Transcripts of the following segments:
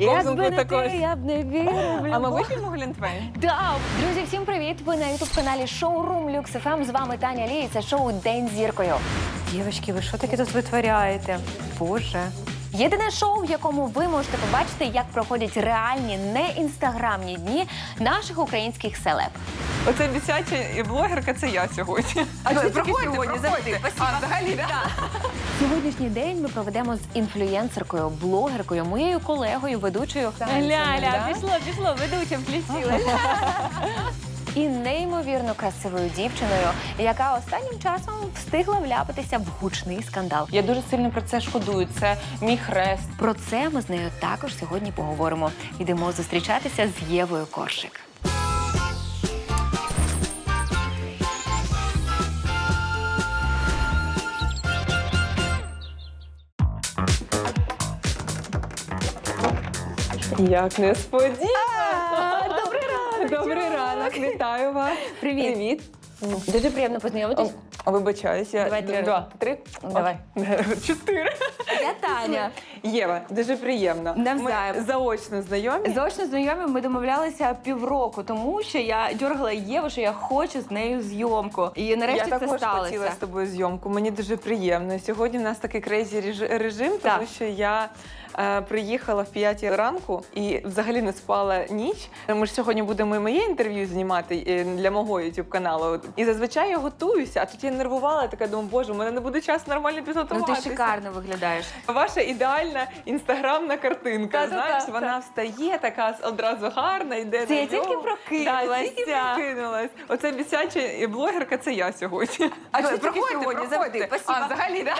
Якби би не ти, я б не вірив. в А ми любов. вип'ємо глінтвейн? Да. Друзі, всім привіт! Ви на ютуб каналі Шоурум Люкс ФМ. З вами Таня Лі. і Це шоу День з зіркою. Дівочки, ви що таке тут витворяєте? Боже. Єдине шоу, в якому ви можете побачити, як проходять реальні не інстаграмні дні наших українських селеб. Оце бісяча блогерка, це я сьогодні. А що Проходьте, сьогодні? Завжди. Спасибо. А, взагалі, да? Сьогоднішній день ми проведемо з інфлюєнсеркою, блогеркою, моєю колегою, ведучою Ляля, да? пішло, пішло, ведуча включила. І неймовірно красивою дівчиною, яка останнім часом встигла вляпатися в гучний скандал. Я дуже сильно про це шкодую. Це мій хрест. Про це ми з нею також сьогодні поговоримо. Йдемо зустрічатися з Євою Коршик. Як несподівано. Добрий ранок! Добрий ранок, вітаю вас. Привіт. Привіт. Дуже приємно познайомитись. О, Вибачаюсь, я Давай три. два, три, Давай. О, чотири. Я Таня. Єва, дуже приємно. Навзаєм. Ми заочно знайомі. Заочно знайомі ми домовлялися півроку, тому що я дергала Єву, що я хочу з нею зйомку. І нарешті я це також сталося. хотіла з тобою зйомку. Мені дуже приємно. Сьогодні в нас такий крейзі режим, тому Так. що я приїхала в 5 ранку і взагалі не спала ніч. Ми ж сьогодні будемо і моє інтерв'ю знімати е, для мого youtube каналу. І зазвичай я готуюся, а тут я нервувала, така думаю, боже, у мене не буде часу нормально Ну ти шикарно виглядаєш. Ваша ідеальна інстаграмна картинка. Та-та-та, Знаєш, та. вона встає така одразу гарна, йде Це на я тільки нього. прокинулась. Да, прокинулась. Оце бісяча блогерка, це я сьогодні. А що Проходьте, сьогодні? проходьте. А, взагалі, да?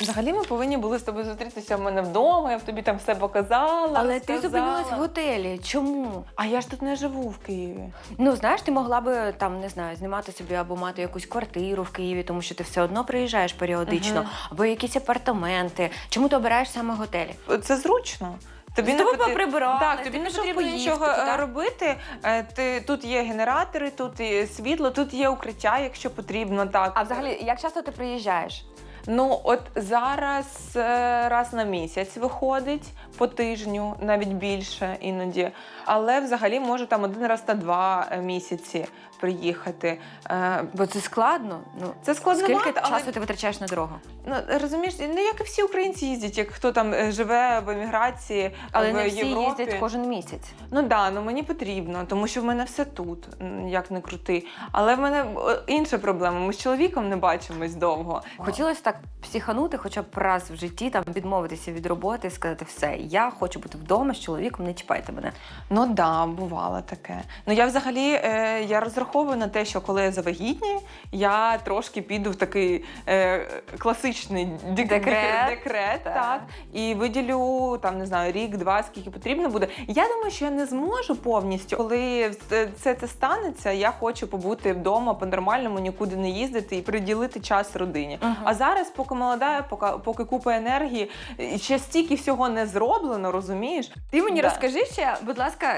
Взагалі ми повинні були з тобою зустрітися в мене вдома, я б тобі там все показала. Але ти зупинилась в готелі. Чому? А я ж тут не живу в Києві. Ну знаєш, ти могла би там не знаю, знімати собі або мати якусь квартиру в Києві, тому що ти все одно приїжджаєш періодично, Мгм. або якісь апартаменти. Чому ти обираєш саме готелі? Це зручно. Тобі не потрібно- поприбирали, Так, тобі тобі не потрібно поїсти, нічого е, робити. Е, Ти тут є генератори, тут є світло, тут є укриття, якщо потрібно. Так А взагалі, як часто ти приїжджаєш? Ну от зараз е, раз на місяць виходить по тижню, навіть більше іноді. Але взагалі можу там один раз на два е, місяці приїхати. Е, Бо це складно. Ну Це складновато, Скільки але- часу ти витрачаєш на дорогу? Ну розумієш, ну як і всі українці їздять, як хто там е, живе в еміграції Але в не всі Європі. їздять кожен місяць. Ну да, ну мені потрібно, тому що в мене все тут, як не крути. Але в мене е, інша проблема. Ми з чоловіком не бачимось довго. Хотілося так психанути, хоча б раз в житті там відмовитися від роботи і сказати все, я хочу бути вдома з чоловіком, не чіпайте мене. Ну да, бувало таке. Ну я взагалі е, я розраховую на те, що коли я завагітнюю, я трошки піду в такий е, класичний дек- Декрет. декрет Так. так. і виділю там не знаю рік-два, скільки потрібно буде. Я думаю, що я не зможу повністю. Коли все це, це станеться, я хочу побути вдома по-нормальному, нікуди не їздити і приділити час родині. Мгм. А зараз, поки молода, поки, поки купа енергії, ще стільки всього не зроблено, розумієш? Ти мені Да. розкажи ще, будь ласка,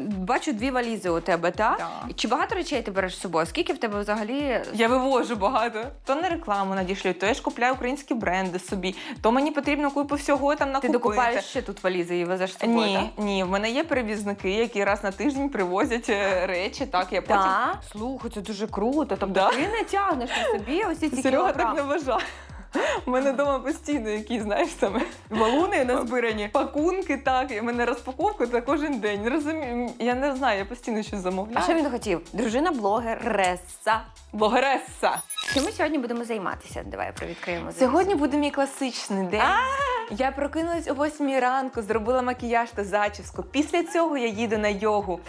бачу дві валізи у тебе, так? Так. Чи багато речей ти береш з собою? Скільки в тебе взагалі? Я вивожу багато. То на рекламу надішлють, то я ж купляю українські бренди собі, то мені потрібно купу всього там Ти докупаєш ще тут валізи і везеш з собою? Ні, ні, в мене є перевізники, які раз на тиждень привозять е, речі. Так, я потім Так? Слухай, це дуже круто. Тобто Да. ти не тягнеш на собі ось ці Серега так кілограми. не вважає. У мене вдома постійно якісь, знаєш, там валуни назбирані, пакунки, так, і в мене розпаковка це кожен день. Розумію, я не знаю, я постійно щось замовляю. А що він хотів? Дружина блогереса. Блогереса. Чим ми сьогодні будемо займатися? Давай привідкриємо. завісу. Сьогодні буде мій класичний день. Я прокинулась о 8 ранку, зробила макіяж та зачіску. Після цього я їду на йогу.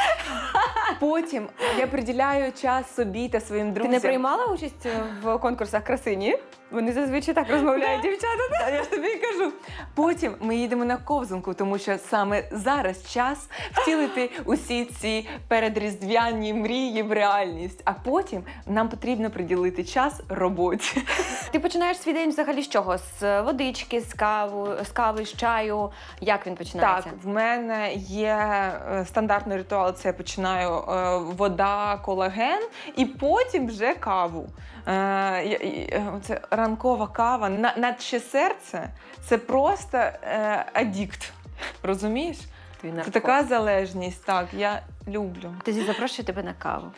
Потім я приділяю час собі та своїм Ти друзям. не приймала участь в конкурсах красині? Вони зазвичай так розмовляють, дівчата. Та Я ж тобі і кажу. Потім ми їдемо на ковзанку, тому що саме зараз час втілити усі ці передріздвяні мрії в реальність. А потім нам потрібно приділити час роботі. Ти починаєш свій день взагалі з чого? З водички, з каву, з кави, з чаю. Як він починається? Так, в мене є е, стандартний ритуал. Це я починаю е, вода, колаген, і потім вже каву. Е, е, Це ранкова кава, на, наче серце. Це просто е, адікт. Розумієш? Це така залежність. Так, я люблю. Тоді запрошую тебе на каву.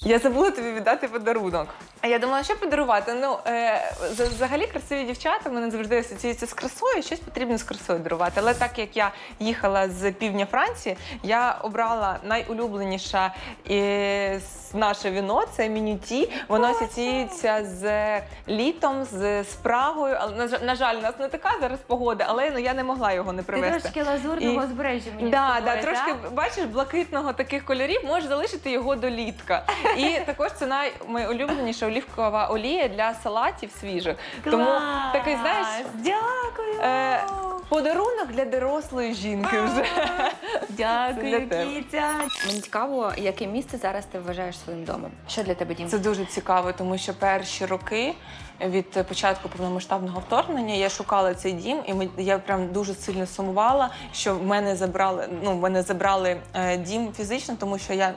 Я забула тобі віддати подарунок. А я думала, що подарувати. Ну е, взагалі красиві дівчата мене завжди асоціюються з красою. Щось потрібно з красою дарувати. Але так як я їхала з півдня Франції, я обрала найулюбленіше е, наше віно це мінюті. Воно асоціюється з літом, з спрагою. Але на, жаль- у нас не така зараз погода, але ну я не могла його не привезти. Трошки лазурного І- збережжя мені. Да, да, трошки бачиш блакитного таких кольорів, можеш залишити його до літка. І також це найулюбленіша олівкова олія для салатів свіжих. Тому такий, знаєш, Дякую. е, подарунок для дорослої жінки вже. для Дякую, тебе. Кітя. Мені цікаво, яке місце зараз ти вважаєш своїм домом? Що для тебе дім? Це дуже цікаво, тому що перші роки від початку повномасштабного вторгнення я шукала цей дім, і ми- я прям дуже сильно сумувала, що в мене забрали. Ну, в мене забрали е, дім фізично, тому що я.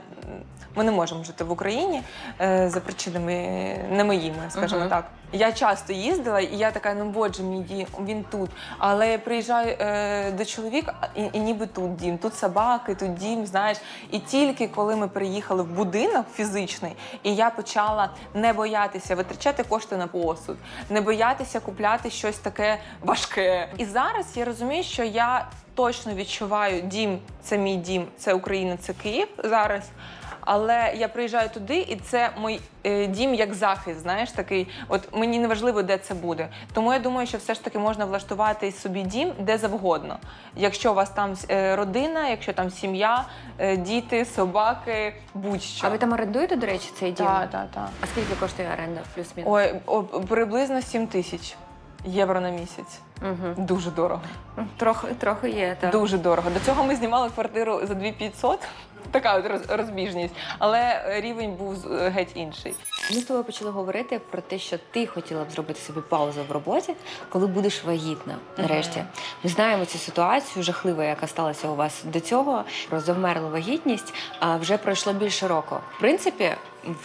Ми не можемо жити в Україні е, за причинами не моїми, скажімо Мгм. так. Я часто їздила, і я така, ну боже, мій дім, він тут. Але я приїжджаю е, до чоловіка, і, і ніби тут дім, тут собаки, тут дім, знаєш. І тільки коли ми приїхали в будинок фізичний, і я почала не боятися витрачати кошти на посуд, не боятися купляти щось таке важке. І зараз я розумію, що я точно відчуваю дім, це мій дім, це Україна, це Київ зараз. Але я приїжджаю туди, і це мій е, дім як захист. Знаєш, такий. От мені не важливо, де це буде. Тому я думаю, що все ж таки можна влаштувати собі дім де завгодно. Якщо у вас там е, родина, якщо там сім'я, е, діти, собаки, будь-що. А ви там орендуєте, до речі, цей дім? Так, так, так. А скільки коштує оренда плюс-мінус? Ой, о, приблизно 7 тисяч євро на місяць. Угу. Дуже дорого. Трохи, трохи є, так. Дуже дорого. До цього ми знімали квартиру за 2500. Така от роз- розбіжність, але рівень був з- геть інший. Ми з тобою почали говорити про те, що ти хотіла б зробити собі паузу в роботі, коли будеш вагітна. Нарешті ми знаємо цю ситуацію жахливу, яка сталася у вас до цього. Про завмерлу вагітність. А вже пройшло більше року. В принципі,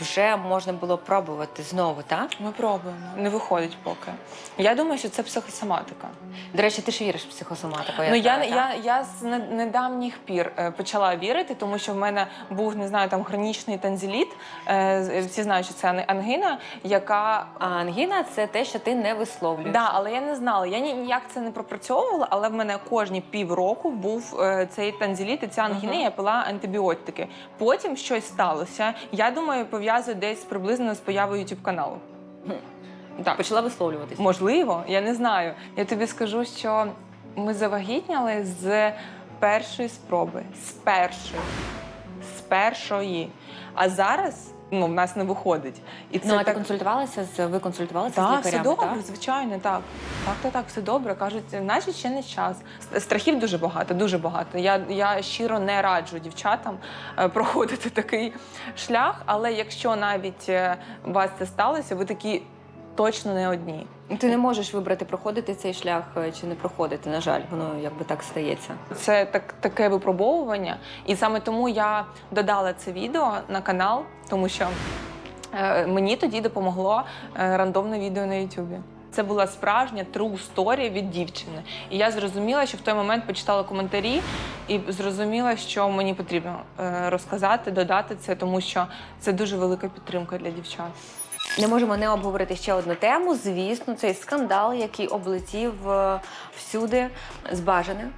вже можна було пробувати знову, так? Ми пробуємо. Не виходить поки. Я думаю, що це психосоматика. До речі, ти ж віриш в психосоматику. ну я, я, я з не- недавніх пір е, почала вірити, тому що в мене був не знаю там хронічний танзеліт. Е, з- всі знають, що це ан- ангина, яка А ангіна це те, що ти не висловлюєш. Да, але я не знала. Я ні- ніяк це не пропрацьовувала, але в мене кожні півроку був е, цей танзеліт і ця ангіна, я пила антибіотики. Потім щось сталося. Я думаю, пов'язую десь приблизно з появою youtube каналу. Так, Почала висловлюватись. можливо, я не знаю. Я тобі скажу, що ми завагітняли з першої спроби. З першої. З першої. А зараз ну, в нас не виходить. І це Ну, а ти консультувалася з ви консультувалися з Так, лікарями? все добре, так? звичайно, так. Так, так, так, все добре. Кажуть, наче ще не час. Страхів дуже багато, дуже багато. Я, я щиро не раджу дівчатам е, проходити такий шлях, але якщо навіть е, у вас це сталося, ви такі точно не одні. Ти не можеш вибрати, проходити цей шлях е, чи не проходити. На жаль, воно якби так стається. Це так, таке випробовування. І саме тому я додала це відео на канал, тому що е, мені тоді допомогло е, рандомне відео на Ютубі. Це була справжня true story від дівчини. І я зрозуміла, що в той момент почитала коментарі і зрозуміла, що мені потрібно е, розказати, додати це, тому що це дуже велика підтримка для дівчат. Не можемо не обговорити ще одну тему. Звісно, цей скандал, який облетів е, всюди з бажаним,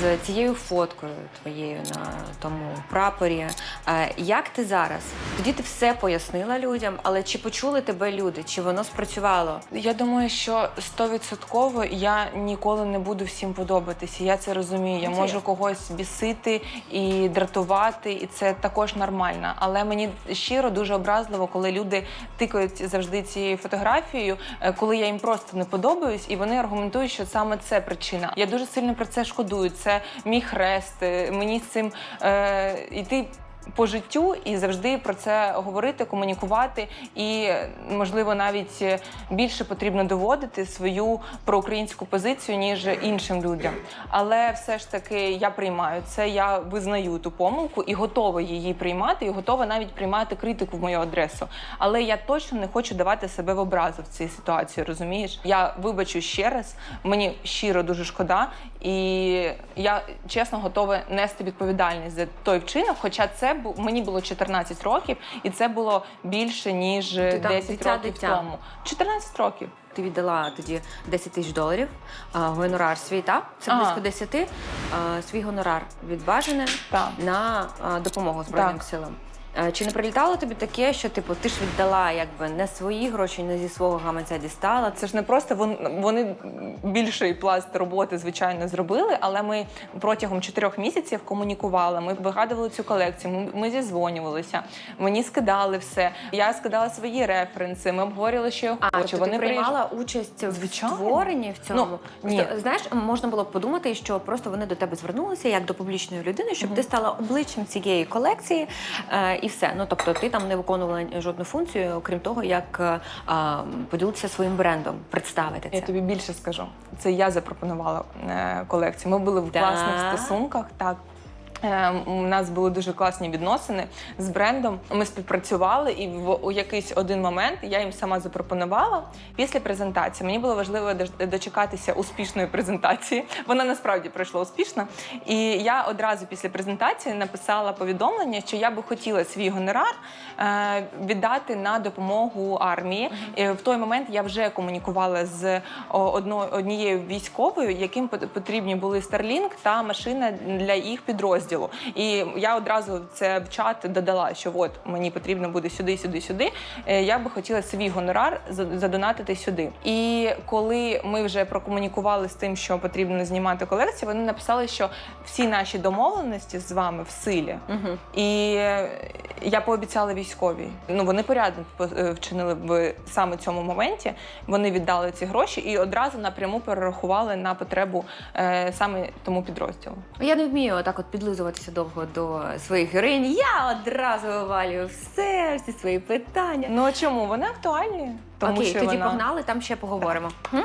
з цією фоткою твоєю на тому прапорі. Е, Як ти зараз? Тоді ти все пояснила людям, але чи почули тебе люди? Чи воно спрацювало? Я думаю, що стовідсотково я ніколи не буду всім подобатися. Я це розумію. Я Це можу ясно. когось бісити і дратувати, і це також нормально. Але мені щиро дуже образливо, коли люди тикають завжди цією фотографією, е, коли я їм просто не подобаюсь, і вони аргументують, що саме це причина. Я дуже сильно про це шкодую. Це мій хрест. е, Мені з цим е, йти по життю і завжди про це говорити, комунікувати. І можливо навіть е, більше потрібно доводити свою проукраїнську позицію ніж іншим людям. Але все ж таки я приймаю це. Я визнаю ту помилку і готова її приймати, і готова навіть приймати критику в мою адресу. Але я точно не хочу давати себе в образу в цій ситуації. Розумієш? Я вибачу ще раз. Мені щиро дуже шкода, і я чесно готова нести відповідальність за той вчинок. Хоча це бу- мені було 14 років, і це було більше ніж Ти там 10 дитя, років дитя. тому. 14 років. Ти віддала тоді 10 тисяч доларів, а, гонорар свій, так? Це Ага. близько 10, а, свій гонорар від бажане Так. на а, допомогу Збройним Так. силам. А, Чи не прилітало тобі таке, що типу ти ж віддала якби не свої гроші, не зі свого гаманця дістала? Це ж не просто вон- вони більший пласт роботи, звичайно, зробили, але ми протягом чотирьох місяців комунікували. Ми вигадували цю колекцію. Ми, ми зізвонювалися. Мені скидали все. Я скидала свої референси. Ми обговорювали, що я А, хочу. тобто ти приїжджали. приймала участь в Звичайно. створенні в цьому? Ну, ні. Знаєш, можна було б подумати, що просто вони до тебе звернулися як до публічної людини, щоб ти стала обличчям цієї колекції е, і все. Ну тобто ти там не виконувала жодну функцію, окрім того, як е, а, поділитися своїм брендом, представити це. Я тобі більше скажу. Це я запропонувала е, колекцію. Ми були в Да? класних стосунках. Так. Е, У нас були дуже класні відносини з брендом. Ми співпрацювали, і в якийсь один момент я їм сама запропонувала після презентації. Мені було важливо дочекатися успішної презентації. Вона насправді пройшла успішно. І я одразу після презентації написала повідомлення, що я би хотіла свій гонорар е, віддати на допомогу армії. І в той момент я вже комунікувала з однією військовою, яким пот- потрібні були Starlink та машина для їх підрозділу. І я одразу це в чат додала, що от мені потрібно буде сюди, сюди, сюди. Е, Я би хотіла свій гонорар задонатити сюди. І коли ми вже прокомунікували з тим, що потрібно знімати колекцію, вони написали, що всі наші домовленості з вами в силі. Мгм. І е, я пообіцяла військовій. Ну вони порядно по- е, вчинили в саме цьому моменті. Вони віддали ці гроші і одразу напряму перерахували на потребу е, саме тому підрозділу. Я не вмію отак от підлизуватися довго до своїх героїнь. Я одразу вивалюю все, всі свої питання. Ну а чому вони актуальні? Тому Окей, що тоді вона... погнали, там ще поговоримо. М?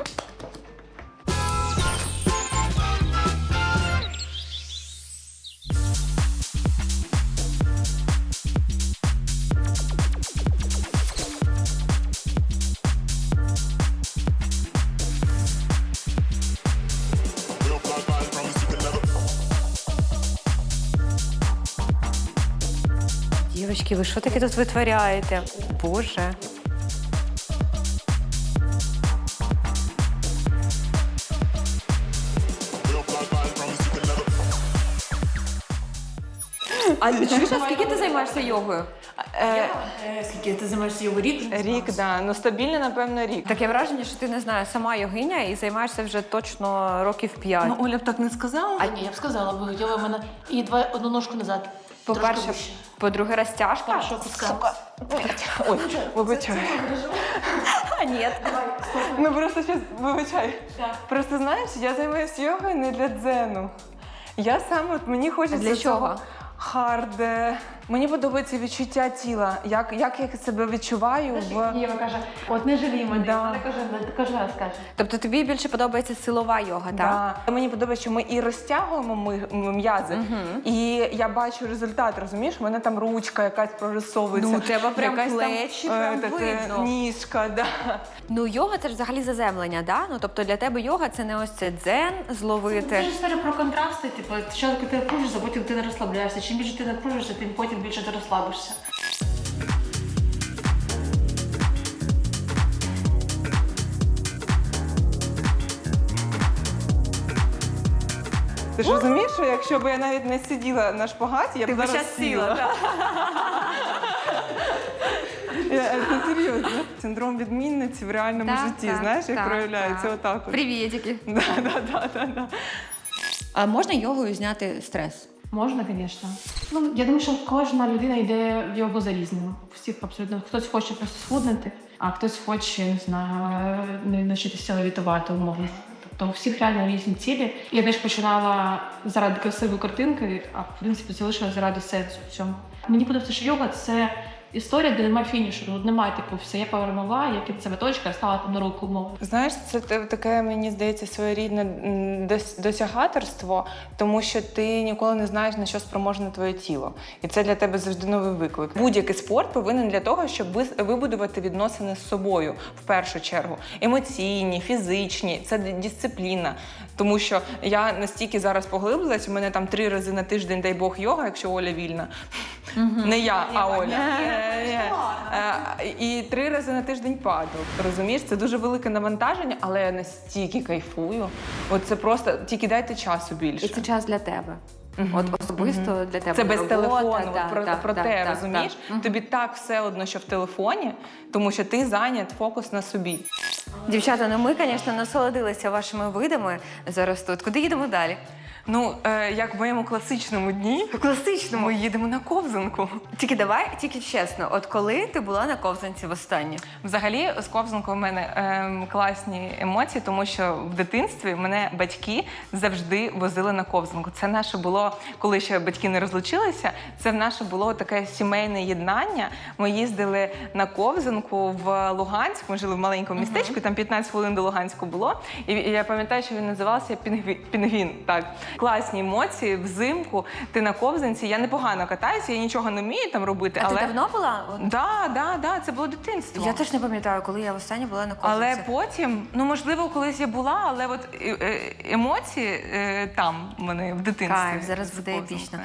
Дівчатки, ви що таке тут витворяєте? Боже. А чуєш, а скільки ти займаєшся йогою? Е, Скільки ти займаєшся його рік? рік, да. Ну стабільно, напевно, рік. Таке враження, що ти не знаю, сама йогиня і займаєшся вже точно років п'ять. Ну, Оля б так не сказала. А ні, я б сказала, бо хотіла в мене і два одну ножку назад. По-перше. По-друге, розтяжка. Що Сука. Ой, вибачай. А, ні. Ну просто щас, вибачай. Просто знаєш, я займаюся йогою не для дзену. Я саме от мені хочеться для чого? цього Хард. е, Мені подобається відчуття тіла, як, як я себе відчуваю в. Єва каже, от не жалій мене. Да. Вона каже, кожен раз каже. Тобто тобі більше подобається силова йога, так? Да. Мені подобається, що ми і розтягуємо м'язи, і я бачу результат, розумієш? У мене там ручка якась прорисовується. Ну, у тебе прям якась плечі там, прям е, видно. ніжка, да. Ну, йога це ж взагалі заземлення, да? Ну тобто для тебе йога це не ось це дзен Це зловити. ж історія про контрасти. Типу, спочатку ти напружишся, а потім ти не розслабляєшся. Чим більше ти напружишся, тим потім більше ти розслабишся. Ти ж розумієш, що якщо б я навіть не сиділа на шпагаті, я б зараз сіла. Я- Це серйозно. Синдром відмінниці в реальному Так, житті, так, знаєш, як так, проявляється так. отак. от. Привітики. Да, да, да, да, да. А можна йогою зняти стрес? Можна, звісно. Ну, я думаю, що кожна людина йде в його за різним. Всіх абсолютно хтось хоче просто схуднути, а хтось хоче, не знаю, навчитися левітувати умовно. Тобто у всіх реально різні цілі. Я теж починала заради красивої картинки, а в принципі залишилася заради сенсу в цьому. Мені подобається, що йога це історія, де немає фінішу. Немає типу, все, я перемогла, я себе точка, стала там на руку умовно. Знаєш, це таке, мені здається, своєрідне досягаторство, тому що ти ніколи не знаєш, на що спроможне твоє тіло. І це для тебе завжди новий виклик. Будь-який спорт повинен для того, щоб ви- вибудувати відносини з собою в першу чергу. Емоційні, фізичні, це дисципліна. Тому що я настільки зараз поглиблилась, у мене там три рази на тиждень, дай Бог, йога, якщо Оля вільна. Не я, а Оля. Е, І три рази на тиждень падал. Розумієш, це дуже велике навантаження, але я настільки кайфую. От це просто тільки дайте часу більше. І це час для тебе. От особисто для тебе. Це без робота, телефону, так, про, так, про так, те, так, розумієш? Мгм. Тобі так все одно, що в телефоні, тому що ти зайнят фокус на собі. Дівчата, ну ми, звісно, насолодилися вашими видами зараз тут. Куди їдемо далі? Ну, е, як в моєму класичному дні, Класичному. ми їдемо на ковзанку. Тільки давай, тільки чесно, от коли ти була на ковзанці востаннє? Взагалі, з ковзанкою в мене ем, класні емоції, тому що в дитинстві мене батьки завжди возили на ковзанку. Це наше було, коли ще батьки не розлучилися. Це в наше було таке сімейне єднання. Ми їздили на ковзанку в Луганськ. Ми жили в маленькому містечку, там 15 хвилин до Луганську було. І, і я пам'ятаю, що він називався Пінгві- Пінгвін. Так, класні емоції взимку. Ти на ковзанці. Я непогано катаюся, я нічого не вмію там робити, А але ти давно була? От, Да, да, да, це було дитинство. Я теж не пам'ятаю, коли я востаннє була на ковзанці. Але потім, ну можливо, колись я була, але от е- е- емоції е, там в мене в дитинстві. Кайф, зараз буде епічно.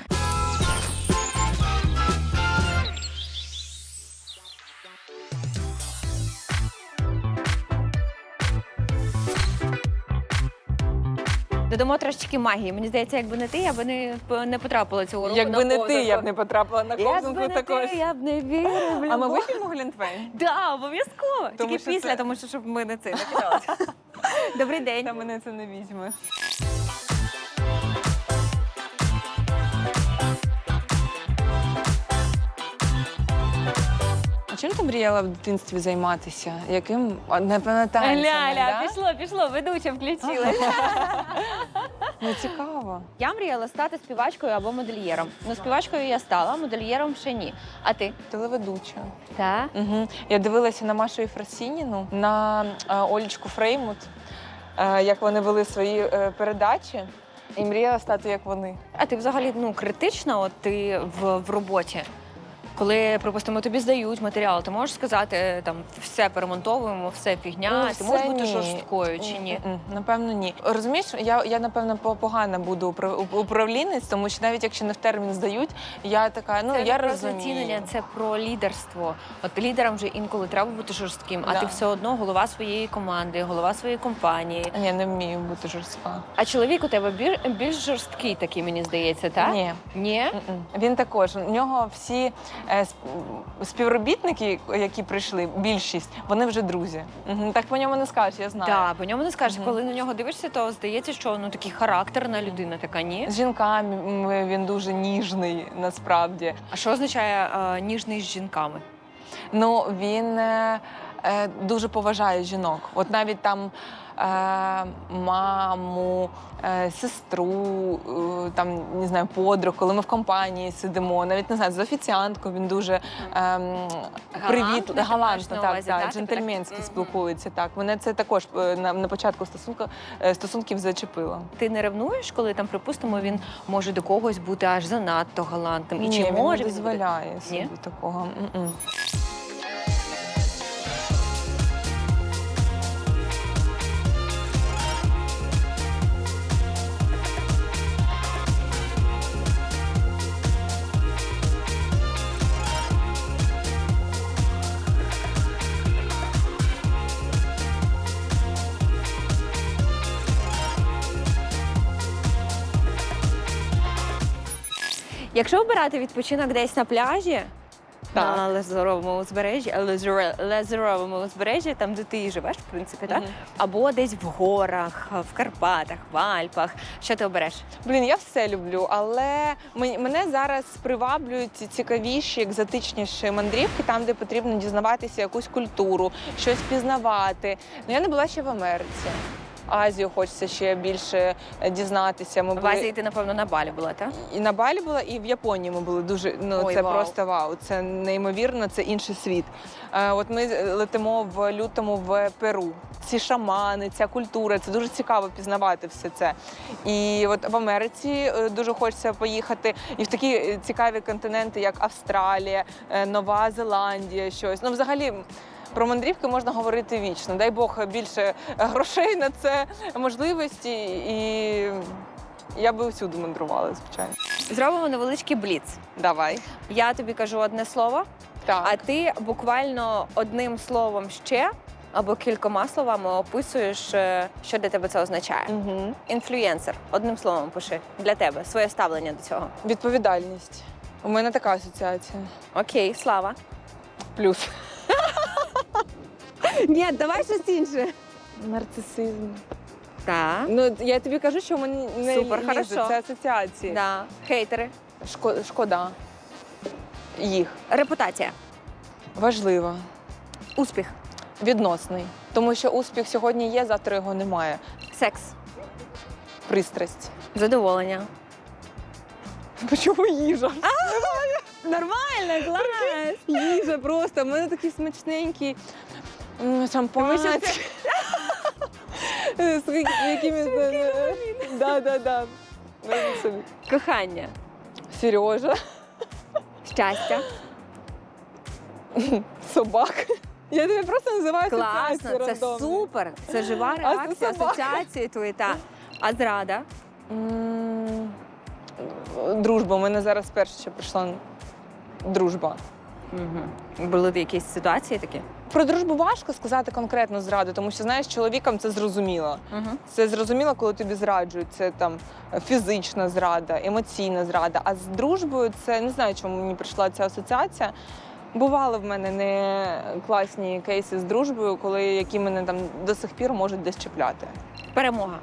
Додамо трошечки магії. Мені здається, якби не ти, я би не, не потрапила цього року. Якби на не ти, я б не потрапила на ковзанку також. ти, я б не вірила. А ми вип'ємо глінтвейн? Да, обов'язково. Тільки що після, це- тому що щоб ми не це не кидалися. Добрий день. Та мене це не візьме. Мріяла в дитинстві займатися? Яким А, не пам'ятаєш? Ля-ля, пішло, пішло, ведуча включилась. Ну цікаво. Я мріяла стати співачкою або модельєром. Ну, співачкою я стала, модельєром ще ні. А ти? Телеведуча. Так. Угу. Я дивилася на Машу Єфросініну, на е, Олічку Фреймут, е, як вони вели свої е, передачі, і мріяла стати як вони. А ти взагалі ну, критична от ти в, в роботі? Коли, припустимо, тобі здають матеріал, ти можеш сказати е, там все перемонтовуємо, все фігня, Ну, ти можеш бути ні. жорсткою чи ні? Напевно, ні. Розумієш, я, я напевно по- погана буду управ- управлінець, тому що навіть якщо не в термін здають, я така, ну це я не розумію. знецінення, це про лідерство. От лідерам вже інколи треба бути жорстким, а Да. ти все одно голова своєї команди, голова своєї компанії. Ні, не вмію бути жорстка. А чоловік у тебе більш, більш жорсткий такий, мені здається, так? Ні. Ні? Він також. У нього всі співробітники, які прийшли, більшість, вони вже друзі. Так по ньому не скажеш, я знаю. Так, по ньому не скажеш. Мгм. Коли на нього дивишся, то здається, що ну такий характерна людина, така ні. З жінками він дуже ніжний насправді. А що означає е, ніжний з жінками? Ну він е, е, дуже поважає жінок. От навіть там е, маму, е, сестру, е, там не знаю, подруг, коли ми в компанії сидимо, навіть не знаю, з офіціанткою він дуже ем, привіт, галантно, так, увазі, так? Типу джентльменськи так? спілкується. Так, мене це також е, на, на початку стосунка, е, стосунків зачепило. Ти не ревнуєш, коли там, припустимо, він може до когось бути аж занадто галантним? І Ні, чи він може не дозволяє собі Ні? такого. М-м. Якщо обирати відпочинок десь на пляжі, Так. на лазуровому узбережжі, лазуровому узбережжі, там де ти і живеш, в принципі, так? Мгм. або десь в горах, в Карпатах, в Альпах. Що ти обереш? Блін, я все люблю, але мен- мене зараз приваблюють ці цікавіші, екзотичніші мандрівки, там, де потрібно дізнаватися якусь культуру, щось пізнавати. Ну я не була ще в Америці. Азію хочеться ще більше е, дізнатися. Ми В Азії ти, напевно, на балі була, так? і на Балі була, і в Японії ми були дуже. Ну Ой, це вау. просто вау. Це неймовірно, це інший світ. Е, от ми летимо в лютому в Перу. Ці шамани, ця культура, це дуже цікаво пізнавати все це. І от в Америці е, дуже хочеться поїхати, і в такі е, цікаві континенти, як Австралія, е, Нова Зеландія, щось. Ну, взагалі. Про мандрівки можна говорити вічно. Дай Бог більше грошей на це, можливості, і я би всюди мандрувала, звичайно. Зробимо невеличкий бліц. Давай. Я тобі кажу одне слово, Так. а ти буквально одним словом ще або кількома словами описуєш, е, що для тебе це означає. Угу. Інфлюєнсер, одним словом пиши для тебе своє ставлення до цього. Відповідальність. У мене така асоціація. Окей, слава. Плюс. Ні, давай щось інше. Нарцисизм. Так. Ну, я тобі кажу, що мені не Супер, лізе. хорошо. Це асоціації. Да. Хейтери. Шко- шкода. Їх. Репутація. Важливо. Успіх. Відносний. Тому що успіх сьогодні є, завтра його немає. Секс. Пристрасть. Задоволення. Чому їжа? Нормально, клас! Їжа просто. У мене такий смачненький м, шампанський. З якимись... Да, да, да. Кохання. Сережа, Щастя. собак. Я тобі просто називаю Класно, це рандомні. супер. Це жива реакція, асоціації твої. Та. А зрада. Дружба. У мене зараз перше ще прийшла дружба. Угу. Були якісь ситуації такі? Про дружбу важко сказати конкретно зраду, тому що знаєш, чоловікам це зрозуміло. Угу. Це зрозуміло, коли тобі зраджують. Це там фізична зрада, емоційна зрада. А з дружбою це не знаю, чому мені прийшла ця асоціація. Бували в мене не класні кейси з дружбою, коли які мене там до сих пір можуть десь чіпляти. Перемога.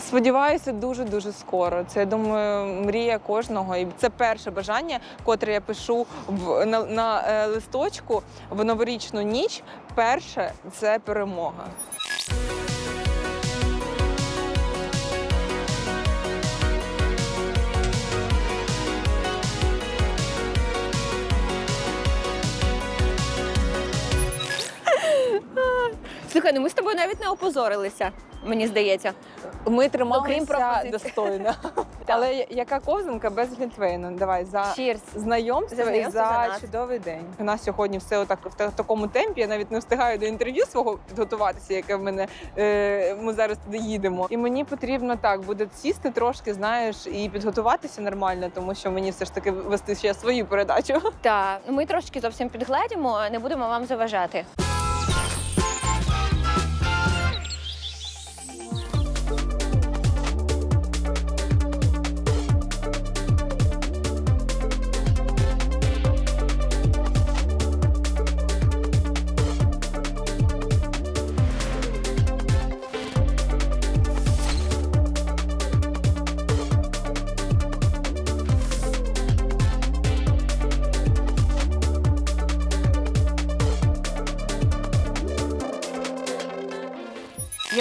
Сподіваюся, дуже дуже скоро. Це я думаю, мрія кожного. І це перше бажання, котре я пишу в на, на е, листочку в новорічну ніч. Перше це перемога. Слухай, ну ми з тобою навіть не опозорилися, мені здається. Ми трималися пропозицій. достойно. Але яка ковзанка без глінтвейну? Давай за Cheers. знайомство, За і знайомство за за нас. чудовий день. У нас сьогодні все отак в та- такому темпі. Я навіть не встигаю до інтерв'ю свого підготуватися, яке в мене е, ми зараз туди їдемо. І мені потрібно так буде сісти трошки, знаєш, і підготуватися нормально, тому що мені все ж таки вести ще свою передачу. Так, ну ми трошки зовсім підгледімо, не будемо вам заважати.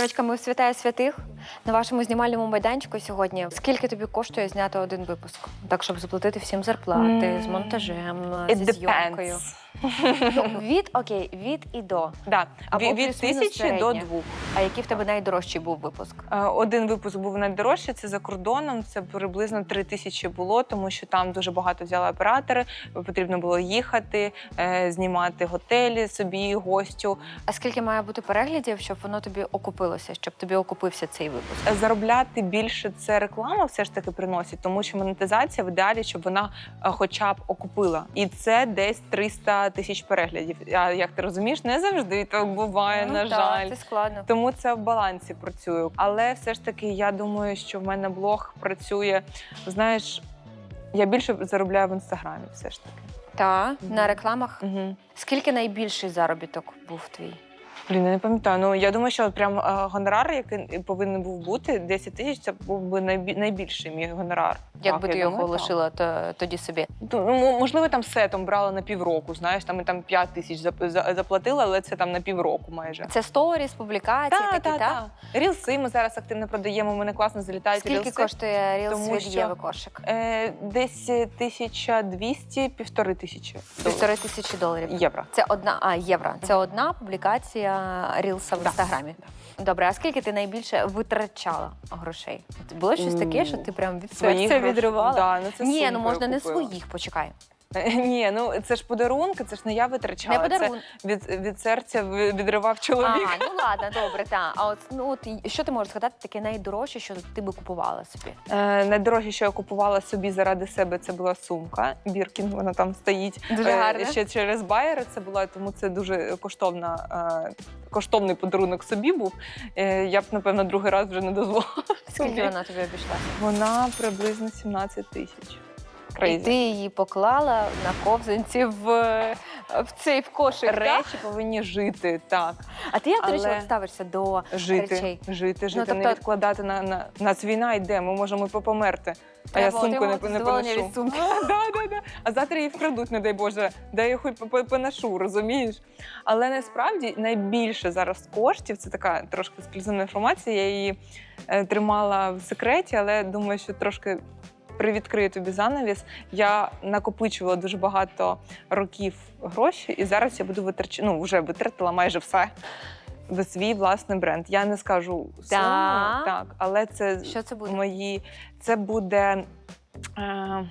Дівчатка, ми в святая святих на вашому знімальному майданчику сьогодні. Скільки тобі коштує зняти один випуск? Так, щоб заплатити всім зарплати з монтажем, зі зйомкою. Ну, від окей, від і до. Да. Або Від, від плюс-мінус тисячі до середня. двох. А який в тебе найдорожчий був випуск? Е, Один випуск був найдорожчий, це за кордоном. Це приблизно три тисячі було, тому що там дуже багато взяли оператори. Потрібно було їхати, е, знімати готелі собі, гостю. А скільки має бути переглядів, щоб воно тобі окупилося, щоб тобі окупився цей випуск? Заробляти більше це реклама, все ж таки приносить, тому що монетизація в ідеалі, щоб вона е, хоча б окупила. І це десь 300 тисяч переглядів. А як ти розумієш, не завжди так буває, на Ну, так, жаль. це складно. Тому це в балансі працює. Але все ж таки, я думаю, що в мене блог працює. Знаєш, я більше заробляю в інстаграмі, все ж таки. Та угу. на рекламах. Угу. Скільки найбільший заробіток був твій? Блін, я не пам'ятаю. Ну я думаю, що прям е, гонорар, який повинен був бути, 10 тисяч, це був би найбі- найбільший мій гонорар. Якби ти його думаю, так. лишила то, тоді собі. Ну, м- можливо, там сетом брала на півроку, знаєш, там і там 5 тисяч зап- за- заплатила, але це там на півроку майже. Це сторіс, публікації, Та, такі, та, так? та. Рілси ми зараз активно продаємо. У мене класно залітають Скільки рілси. коштує рілс Тому від що- Єви кошик? Е, десь 1200 півтори тисячі Півтори тисячі доларів. євро. Це одна а євро. Це одна публікація рілса в Да. інстаграмі. Добре, а скільки ти найбільше витрачала грошей? От Було щось таке, що ти прям від серця грошей. відривала? Да, ну це Ні, ну я можна не купила. своїх, почекай. Ні, ну це ж подарунки, це ж не я витрачала. Не подарунок. Це від, від серця ви- відривав чоловік. А, ну ладно, добре, так. А от ну от і що ти можеш згадати таке найдорожче, що ти би купувала собі? Е, найдорожче, що я купувала собі заради себе, це була сумка. Біркін, вона там стоїть. Дуже Е. Ще через байери це була, тому це дуже коштовна. е, Коштовний подарунок собі був. Е, Я б, напевно, другий раз вже не дозволила. Скільки собі. вона тобі обійшлася? Вона приблизно 17 тисяч. І ти її поклала на ковзанці в, в цей в кошик. так? Речі повинні жити, так. А ти як до речі ставишся до Жити, речей? жити, жити, тобто- не відкладати на, на нас війна йде, ми можемо попомерти. А я сумку не, не поношу. від сумки. А, да, да, да. а завтра її вкрадуть, не дай Боже, де я хоч по- поношу, розумієш? Але насправді найбільше зараз коштів це така трошки ексклюзивна інформація. Я її е, тримала в секреті, але думаю, що трошки. Привідкрию тобі занавіс. Я накопичувала дуже багато років гроші, і зараз я буду витрачати, ну вже витратила майже все в свій власний бренд. Я не скажу суму, Так. так, але це Що це буде? мої. Це буде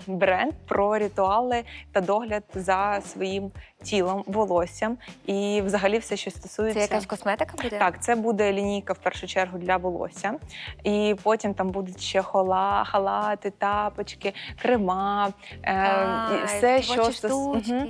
бренд про ритуали та догляд за своїм тілом, волоссям і взагалі все, що Це стосується. якась косметика буде? Так, це буде лінійка в першу чергу для волосся, і потім там будуть ще хола, халати, тапочки, крема, е, А, і все, що творчі стос- Мгм.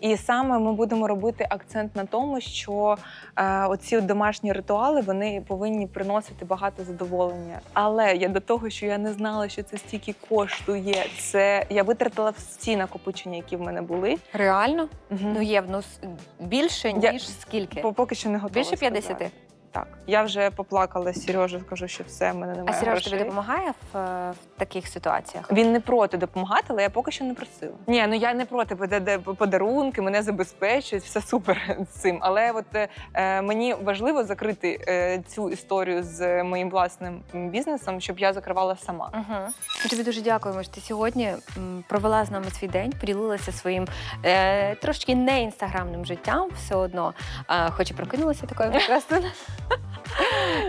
і саме ми будемо робити акцент на тому, що е, оці домашні ритуали вони повинні приносити багато задоволення. Але я до того, що я не знала, що це стільки коштує. Це я витратила всі накопичення, які в мене були. Реально? Угу. Ну є ну, с- більше, Я- ніж скільки? По- Поки що не готова. Більше 50? сказати. Так, я вже поплакала з Сережею, кажу, що все, в мене А немає Сереж грошей. тобі допомагає в, е, в таких ситуаціях? Він не проти допомагати, але я поки що не просила. Ні, ну я не проти подарунки, мене забезпечують, все супер з цим. Але от е, мені важливо закрити е, цю історію з моїм власним бізнесом, щоб я закривала сама. Угу. Тобі дуже дякуємо, що ти сьогодні провела з нами свій день, поділилася своїм е, трошки не інстаграмним життям, все одно, е, хоч і прокинулася такою прекрасною.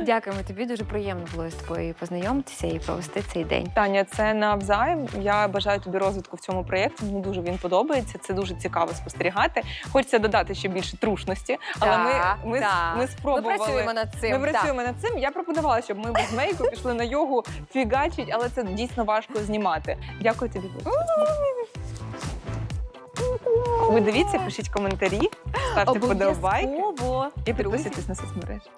Дякуємо тобі, дуже приємно було з тобою познайомитися і провести цей день. Таня, це навзаєм. Я бажаю тобі розвитку в цьому проєкті. Мені дуже він подобається. Це дуже цікаво спостерігати. Хочеться додати ще більше трушності, але Так, ми, ми, так. ми Ми працюємо над цим. Ми працюємо над цим. Я пропонувала, щоб ми без мейку пішли на йогу, фігачить, але це дійсно важко знімати. Дякую тобі. Ви дивіться, пишіть коментарі, ставте подобайки і підписуйтесь на соцмережі.